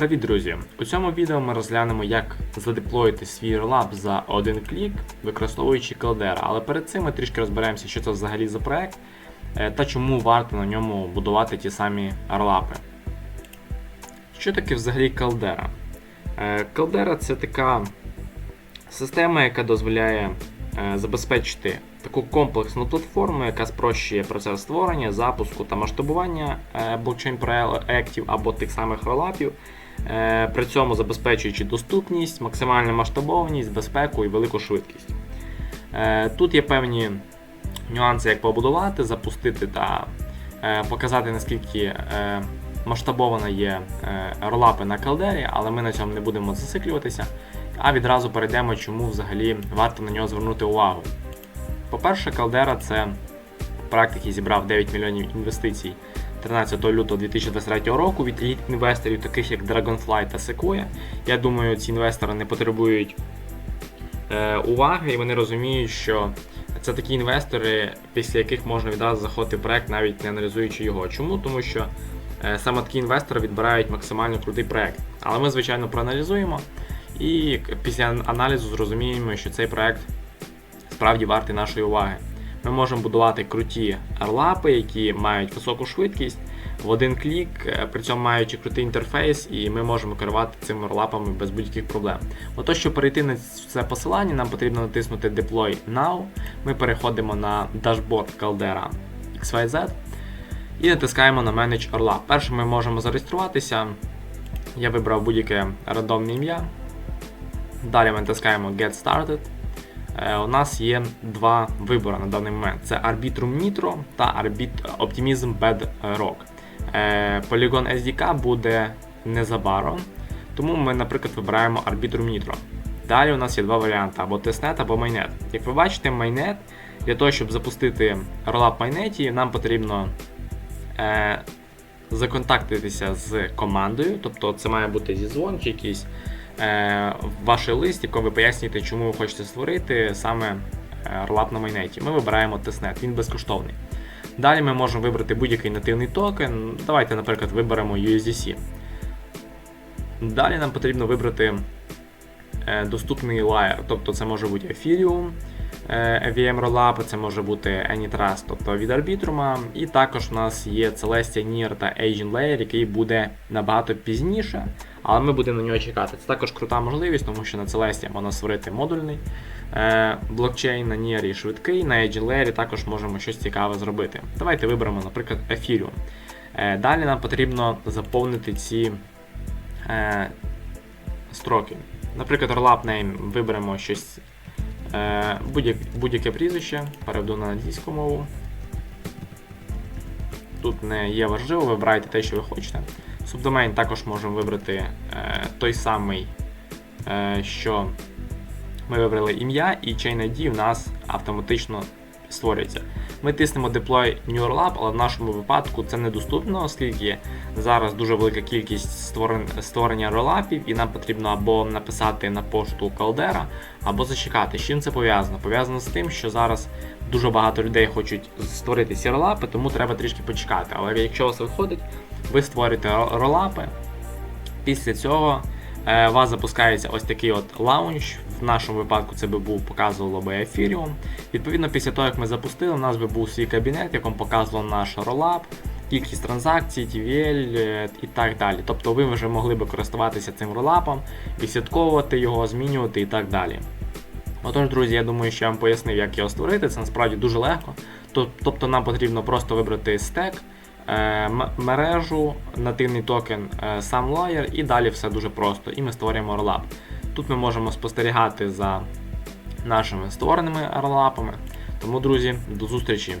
Привіт, друзі! У цьому відео ми розглянемо, як задеплоїти свій релап за один клік, використовуючи Caldera. Але перед цим ми трішки розберемося, що це взагалі за проект е, та чому варто на ньому будувати ті самі релапи. Що таке взагалі Caldera? Е, Caldera це така система, яка дозволяє е, забезпечити таку комплексну платформу, яка спрощує процес створення, запуску та масштабування блокчейн проєктів або тих самих релапів, при цьому забезпечуючи доступність, максимальну масштабованість, безпеку і велику швидкість. Е, Тут є певні нюанси, як побудувати, запустити та е, показати, наскільки е, масштабована є е, ролапи на калдері, але ми на цьому не будемо зациклюватися, а відразу перейдемо, чому взагалі варто на нього звернути увагу. По-перше, Caldera це проект, який зібрав 9 мільйонів інвестицій 13 лютого 2023 року від еліт інвесторів, таких як Dragonfly та Sequoia. Я думаю, ці інвестори не потребують е, уваги, і вони розуміють, що це такі інвестори, після яких можна відразу заходити в проект, навіть не аналізуючи його. Чому? Тому що е, саме такі інвестори відбирають максимально крутий проект. Але ми, звичайно, проаналізуємо і після аналізу зрозуміємо, що цей проект справді вартий нашої уваги. Ми можемо будувати круті арлапи, які мають високу швидкість в один клік, е, при цьому маючи крутий інтерфейс, і ми можемо керувати цими арлапами без будь-яких проблем. Ото, щоб перейти на це посилання, нам потрібно натиснути Deploy Now. Ми переходимо на дашборд Caldera XYZ і натискаємо на Manage Orlap. Перше ми можемо зареєструватися. Я вибрав будь-яке рандомне ім'я. Далі ми натискаємо Get Started. Е, У нас є два вибори на даний момент: це Arbitrum Nitro та Optimism Bedrock. Polygon SDK буде незабаром, тому ми, наприклад, вибираємо Arbitrum Nitro. Далі у нас є два варіанти: або Testnet, або Mainnet. Як ви бачите, Mainnet для того, щоб запустити в Mainnet, нам потрібно е, законтактитися з командою, тобто це має бути зізвон чи якийсь ваш лист, якому ви пояснюєте, чому ви хочете створити саме е, на майнеті. Ми вибираємо тестнет, він безкоштовний. Далі ми можемо вибрати будь-який нативний токен. Давайте, наприклад, виберемо USDC. Далі нам потрібно вибрати е, доступний лаєр, тобто це може бути Ethereum, е, EVM Rollup, це може бути AnyTrust, тобто від Arbitrum. І також у нас є Celestia Near та Agent Layer, який буде набагато пізніше, але ми будемо на нього чекати. Це також крута можливість, тому що на Celestia можна створити модульний е, блокчейн, на Near швидкий, на Agent Layer також можемо щось цікаве зробити. Давайте виберемо, наприклад, Ethereum. Е, далі нам потрібно заповнити ці строки. Наприклад, Rollup Name виберемо щось е, будь-як- будь-яке прізвище, переведу на англійську мову. Тут не є важливо, вибирайте те, що ви хочете. Субдомейн також можемо вибрати е, той самий, е, що ми вибрали ім'я, і Chain ID в нас автоматично створюється. Ми тиснемо Deploy New Rollup, але в нашому випадку це недоступно, оскільки зараз дуже велика кількість створен, створення ролапів, і нам потрібно або написати на пошту Caldera, або зачекати. З чим це пов'язано? Пов'язано з тим, що зараз дуже багато людей хочуть створити ці ролапи, тому треба трішки почекати. Але якщо у вас виходить, ви створюєте ролапи. Після цього у вас запускається ось такий от лаунч. В нашому випадку це би був показувало би Ethereum. Відповідно, після того, як ми запустили, у нас би був свій кабінет, в якому показував наш ролап, кількість транзакцій, TVL е, і так далі. Тобто ви вже могли би користуватися цим ролапом, відслідковувати його, змінювати і так далі. Отож, друзі, я думаю, що я вам пояснив, як його створити. Це насправді дуже легко. Тобто нам потрібно просто вибрати стек, е, мережу, нативний токен, е, сам лаєр, і далі все дуже просто. І ми створюємо орлап. Тут ми можемо спостерігати за нашими створеними орлапами. Тому, друзі, до зустрічі!